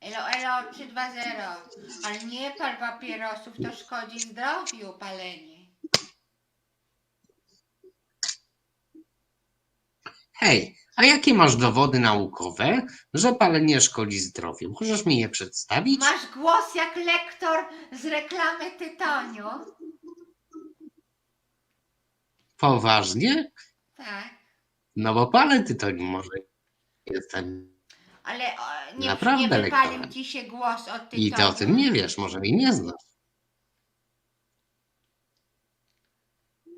Elo, elo, 320. Ale nie pal papierosów, to szkodzi zdrowiu palenie. Hej, a jakie masz dowody naukowe, że palenie szkodzi zdrowiu? Możesz mi je przedstawić? Masz głos jak lektor z reklamy tytoniu. Poważnie? Tak. No bo palę tytoniu może jestem. Ale o, nie, Naprawdę nie wypalił lektorem. ci się głos od tytoniu. I ty o tym nie wiesz, może mnie nie znasz.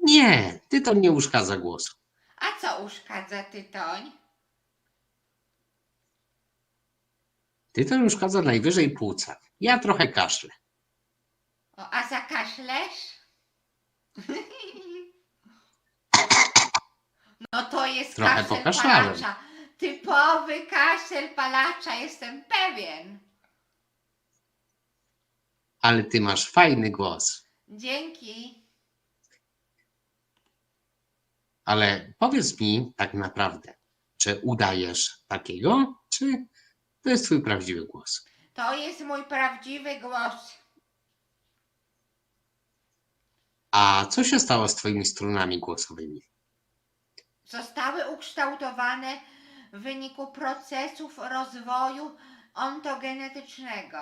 Nie, tytoń nie uszkadza głosu. A co uszkadza tytoń? Tytoń uszkadza najwyżej płuca. Ja trochę kaszlę. O, a zakaszlesz? No to jest Trochę kaszel pokaszlałem. palacza. Typowy kaszel palacza, jestem pewien. Ale ty masz fajny głos. Dzięki. Ale powiedz mi tak naprawdę, czy udajesz takiego, czy to jest twój prawdziwy głos? To jest mój prawdziwy głos. A co się stało z twoimi strunami głosowymi? Zostały ukształtowane w wyniku procesów rozwoju ontogenetycznego.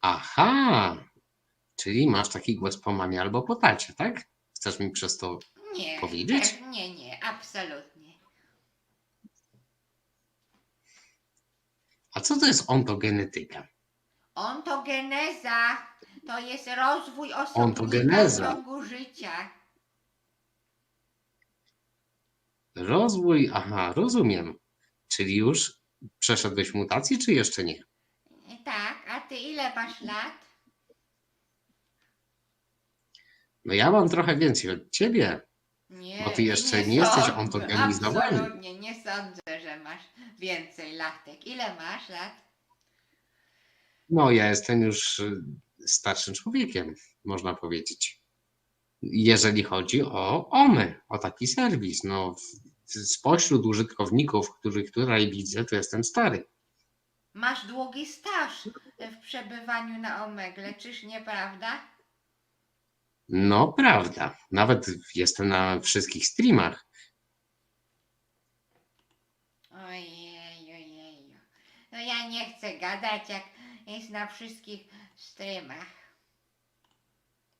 Aha, czyli masz taki głos po mamie albo po tacie, tak? Chcesz mi przez to Nie, Powiedzieć? tak, nie, nie, absolutnie. A co to jest ontogenetyka? Ontogeneza to jest rozwój osobnika w Ontogeneza. ciągu życia. Rozwój, aha, rozumiem. Czyli już przeszedłeś mutację, czy jeszcze nie? Tak, a ty ile masz lat? No ja mam trochę więcej od ciebie. Nie, Bo ty jeszcze nie jesteś sądzę, ontogenizowany. Absolutnie, nie sądzę, że masz więcej latek. Ile masz lat? No, ja jestem już y, starszym człowiekiem, można powiedzieć. Jeżeli chodzi o OME, o taki serwis. No, spośród użytkowników, których tutaj widzę, to jestem stary. Masz długi staż w przebywaniu na Omegle, czyż nieprawda? No, prawda. Nawet jestem na wszystkich streamach. Ojej, ojej. No ja nie chcę gadać, jak jest na wszystkich streamach.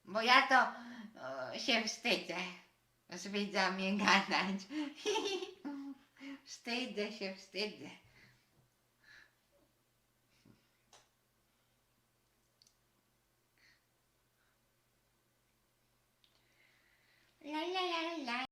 Bo ja to się wstydzę z widzami gadać. wstydzę się, wstydzę.